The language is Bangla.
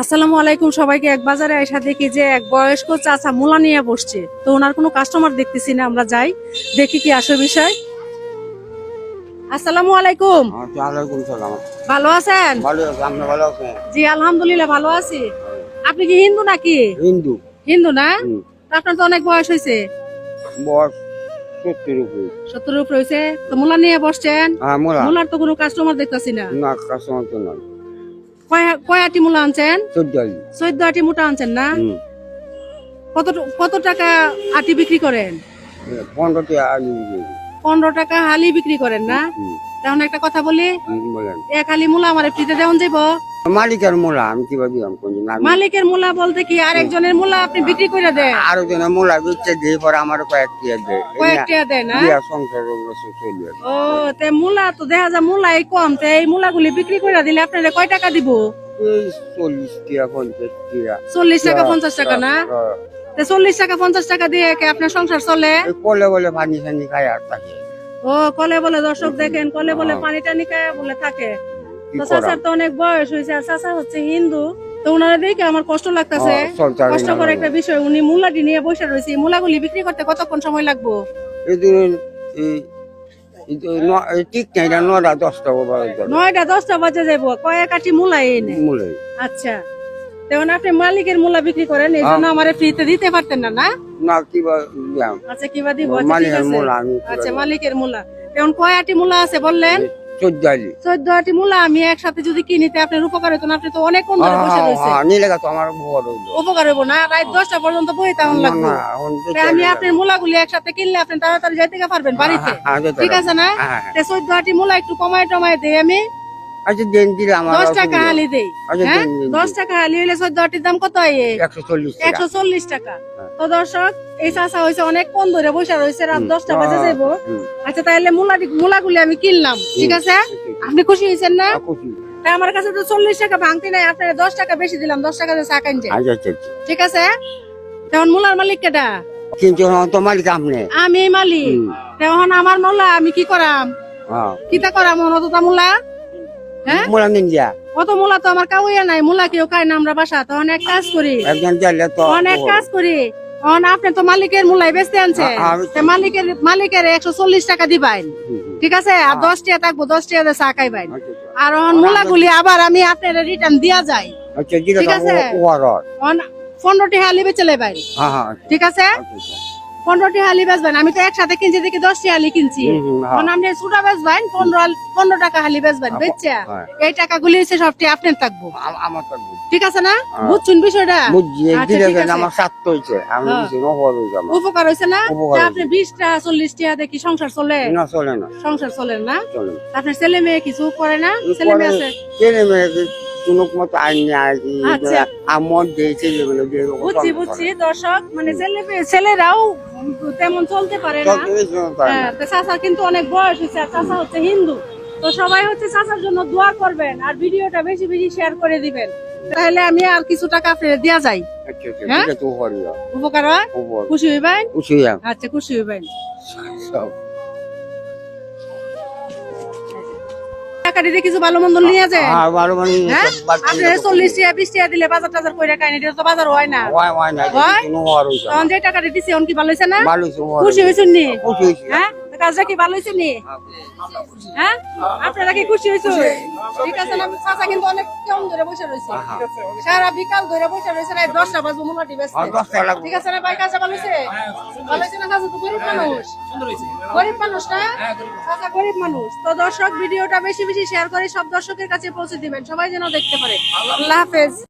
আসসালামু আলাইকুম সবাইকে এক বাজারে এসে দেখি যে এক বয়স্ক চাচা মূলা নিয়ে বসছে। তো ওনার কোনো কাস্টমার দেখতেছি না আমরা যাই দেখি কি আসল বিষয়। আসসালামু আলাইকুম। ভালো আছেন? জি আলহামদুলিল্লাহ ভালো আছি। আপনি কি হিন্দু নাকি? হিন্দু। হিন্দু না? আপনার তো অনেক বয়স হয়েছে। সত্তর উপরে। হয়েছে। তো মূলা নিয়ে বসছেন? হ্যাঁ মূলার তো কোনো কাস্টমার দেখতেছি না। না কাস্টমার তো নয় কয়- কয় আটি মূলা আনছেন? চোদ্দ চোদ্দ আটি মোটা আনছেন না? কত কত টাকা আটি বিক্রি করেন? পনেরো আলি পনেরো টাকা হালি বিক্রি করেন না? তখন একটা কথা বলি এক হালি মূলা আমার ফ্রিতে দেওয়া যাব মালিকের মূলা আমি কীভাবে মালিকের মূলা বলতে কি আরেকজনের মূলা আপনি বিক্রি করে দেন? আরও জনের মোলা দিচ্ছে দিয়ে পরে আমার কয়েকটি দেয়। কয়েকটা দেয় না? সংসার ও তে মূলা তো দেখা যায় মূলা এই কম তে এই মূলাগুলি বিক্রি করে দিলে আপনারা কয় টাকা দিব? চল্লিশ টিয়া পঞ্চাশ টিয়া। চল্লিশ টাকা পঞ্চাশ টাকা না? হ্যাঁ। চল্লিশ টাকা পঞ্চাশ টাকা দিয়ে কি আপনার সংসার চলে? কলে বলে পানি ফানি খায় আর থাকে। ও কলে বলে দর্শক দেখেন কলে বলে পানি টানি খায় বলে থাকে। চাচার তো অনেক বয়স হয়েছে আর চাচা হচ্ছে হিন্দু। তো ওনারা দেখে আমার কষ্ট লাগতেছে। হ্যাঁ, কষ্ট করে একটা বিষয় উনি মূলাটি নিয়ে বসে রয়েছে। মূলাগুলি বিক্রি করতে কতক্ষণ সময় লাগবো? ঠিক নাই দশটা নয়টা দশটা বাজে যাব কয়েক আটি মূলা এনে আচ্ছা। তেমন আপনি মালিকের মূলা বিক্রি করেন এই। জন্য আমার ফ্রিতে দিতে পারতেন না না? না দিলাম। আচ্ছা কিবা দিব? মালিকের মূলা আচ্ছা মালিকের মূলা। তেমন কয় আটি মূলা আছে বললেন? চোদ্দ আলি চোদ্দ আটি মূলা আমি একসাথে যদি কিনিতে আপনার উপকার হতো না আপনি তো অনেকক্ষণ ধরে বসে নিলে আমার হইল। উপকার হইব না রাত দশটা পর্যন্ত বই তেমন লাগবে। আমি চলে আপনার মূলাগুলি একসাথে কিনলে আপনি তাড়াতাড়ি যাইতে পারবেন বাড়িতে। ঠিক আছে না। চোদ্দ আটি মূলা একটু কমায় টমায় দেই আমি। আচ্ছা দিন দিলে আমার দশ টাকা হালি দেই আচ্ছা, হ্যাঁ? দিন, দিন, দশ টাকা হালি হইলে চোদ্দ আটির দাম কত এই একশো চল্লিশ টাকা। একশো চল্লিশ টাকা। হ্যাঁ। তো দর্শক এই চাষা হয়েছে অনেক কম ধরে বসে রয়েছে রাত দশটা বাজে হ্যাঁ, আচ্ছা তাহলে মূলাগুলি আমি কিনলাম ঠিক আছে? আপনি খুশি হয়েছেন না? আচ্ছা, তাই আমার কাছে তো চল্লিশ টাকা ভাঙতি নাই আপনার দশ টাকা বেশি দিলাম দশ টাকা চা কিনছে আচ্ছা। ঠিক আছে? তখন মূলার মালিক কেটা কিন্তু তো মালিক আপনি। আমি মালিক। তখন আমার মূলা আমি কি করাম? হ্যাঁ। কিতা করাম? অনতটা মূলা? হ্যাঁ? মোলা নিন মূলা তো আমার কাউয়া নাই মূলা কেউ খায় না আমরা বাসা তখন এক কাজ করি। একজন দিলে তো অনেক কাজ করি। অন আপনি তো মালিকের মূলাই বেচতে আনছে তো- তে মালিকের মালিকের একশো চল্লিশ টাকা দিবাইন। ঠিক আছে? আর দশ টাকা থাকব দশ টাকা চা খাইবাইন আচ্ছা, আচ্ছা। আর অন মূলাগুলি আবার আমি আপনার রিটার্ন দিয়া যাই। ঠিক আছে। বেচে লেবাইন হ্যাঁ, হ্যাঁ, আচ্ছা, ঠিক আছে। পনেরোটি হালি বেচবেন আমি তো একসাথে কিনছি দেখি দশটি হালি কিনছি হ্যাঁ। আপনি সুটা বেচবেন পনেরো পনেরো টাকা হালি বেচবেন বেচা হ্যাঁ। এই টাকাগুলি হচ্ছে সবটি আপনার থাকব আমার ঠিক আছে না হ্যাঁ। বুঝছেন বিষয়টা বুঝছি, আচ্ছা। আমার স্বার্থ হয়েছে। হ্যাঁ। বুঝছি। উপকার হয়েছে না। আপনি বিশটা চল্লিশটা দেখি সংসার চলে না, চলে না, সংসার চলে না আপনার ছেলে মেয়ে কিছু করে না ছেলে মেয়ে আছে ছেলে মেয়েকে মতো আচ্ছা। আমার বুঝছি বুঝছি দর্শক মানে ছেলে ছেলেরাও তেমন চলতে পারে না। হ্যাঁ, চাচা কিন্তু অনেক বয়স হয়েছে আর চাচা হচ্ছে হিন্দু তো সবাই হচ্ছে চাচার জন্য দোয়া করবেন আর ভিডিওটা বেশি বেশি শেয়ার করে দিবেন তাহলে আমি আর কিছু টাকা আপনার দেওয়া যায় আচ্ছা, আচ্ছা, হ্যাঁ? উপকার হয় খুশি হইবেন। আচ্ছা খুশি হইবেন সব। টাকা কিছু ভালো মন্দ নিয়ে যায় হ্যাঁ সব আপনি দিয়ে তো চল্লিশ টাকা বিশ টাকা দিলে বাজার টাজার করে খাই না এটা তো বাজার হয় না। হয়, হয় হয়? তখন যে টাকাটা দিছি এখন কি ভালো হয়েছে না? খুশি। হয়েছেন নি। হ্যাঁ? কাজটা কি ভালো হয়েছে নি? হ্যাঁ? আপনারা কি খুশি হয়েছে? ঠিক আছে না চাচা কিন্তু অনেক কেমন ধরে বসে রয়েছে। সারা বিকাল ধরে বসে রয়েছে দশটা বাজবো টাকা লাগবে। ঠিক আছে না ভাই কাজটা ভালো হয়েছে? ভালো হয়েছে। না তো গরিব মানুষ। গরিব মানুষ না? চাচা গরিব মানুষ। তো দর্শক ভিডিওটা বেশি বেশি শেয়ার করে সব দর্শকের কাছে পৌঁছে দিবেন। সবাই যেন দেখতে পারে। আল্লাহ হাফেজ।